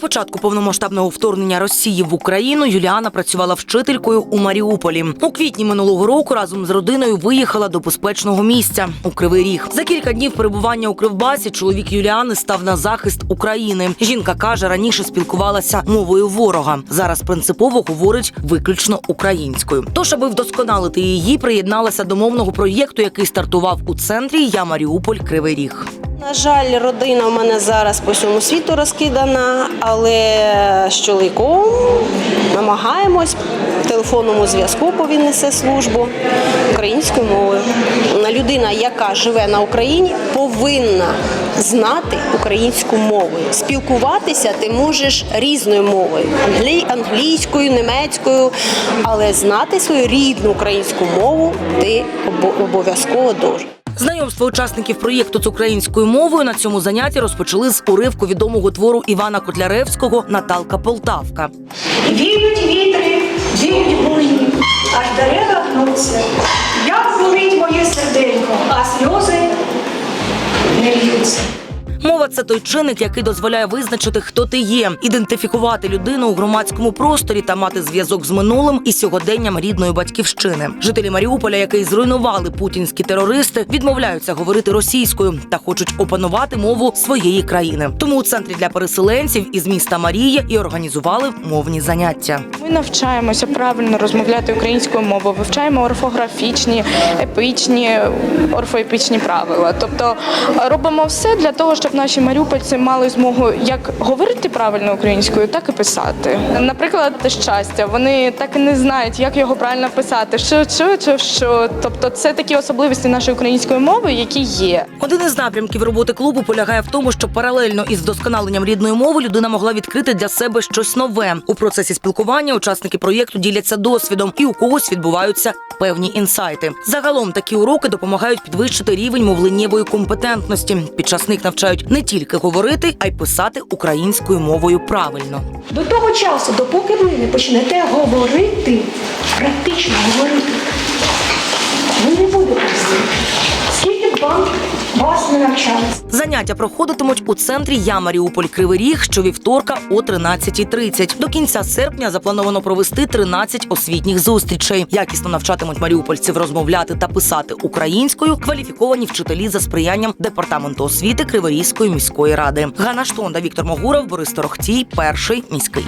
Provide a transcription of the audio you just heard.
початку повномасштабного вторгнення Росії в Україну Юліана працювала вчителькою у Маріуполі. У квітні минулого року разом з родиною виїхала до безпечного місця у Кривий Ріг. За кілька днів перебування у Кривбасі чоловік Юліани став на захист України. Жінка каже, раніше спілкувалася мовою ворога. Зараз принципово говорить виключно українською. Тож, аби вдосконалити її, приєдналася до мовного проєкту, який стартував у центрі Я Маріуполь Кривий Ріг. На жаль, родина в мене зараз по всьому світу розкидана, але з чоловіком намагаємось в телефонному зв'язку, бо несе службу українською мовою. Людина, яка живе на Україні, повинна знати українську мову. Спілкуватися ти можеш різною мовою англійською, німецькою, але знати свою рідну українську мову ти обов'язково должен. Знайомство учасників проєкту з українською мовою на цьому занятті розпочали з уривку відомого твору Івана Котляревського Наталка Полтавка. Віють вітри, віють буйні, аж дерева гнуться. Як болить моє серденько, а сльози не льються. Мова це той чинник, який дозволяє визначити, хто ти є, ідентифікувати людину у громадському просторі та мати зв'язок з минулим і сьогоденням рідної батьківщини. Жителі Маріуполя, який зруйнували путінські терористи, відмовляються говорити російською та хочуть опанувати мову своєї країни. Тому у центрі для переселенців із міста Марія і організували мовні заняття. Ми навчаємося правильно розмовляти українською мовою, вивчаємо орфографічні, епічні, орфоепічні правила. Тобто робимо все для того, щоб наші маріупольці мали змогу як говорити правильно українською, так і писати. Наприклад, щастя. Вони так і не знають, як його правильно писати. Що, що, що, що. Тобто, це такі особливості нашої української мови, які є. Один із напрямків роботи клубу полягає в тому, що паралельно із вдосконаленням рідної мови людина могла відкрити для себе щось нове. У процесі спілкування учасники проєкту діляться досвідом, і у когось відбуваються певні інсайти. Загалом такі уроки допомагають підвищити рівень мовленнєвої компетентності. Під час них навчають не тільки говорити, а й писати українською мовою правильно. До того часу, допоки ви не почнете говорити, практично говорити, ви не будете навчалися? Заняття проходитимуть у центрі Я Маріуполь Кривий Ріг щовівторка о 13.30. До кінця серпня заплановано провести 13 освітніх зустрічей. Якісно навчатимуть маріупольців розмовляти та писати українською кваліфіковані вчителі за сприянням департаменту освіти Криворізької міської ради. Ганна Штонда, Віктор Могуров, Борис Торохтій, перший міський.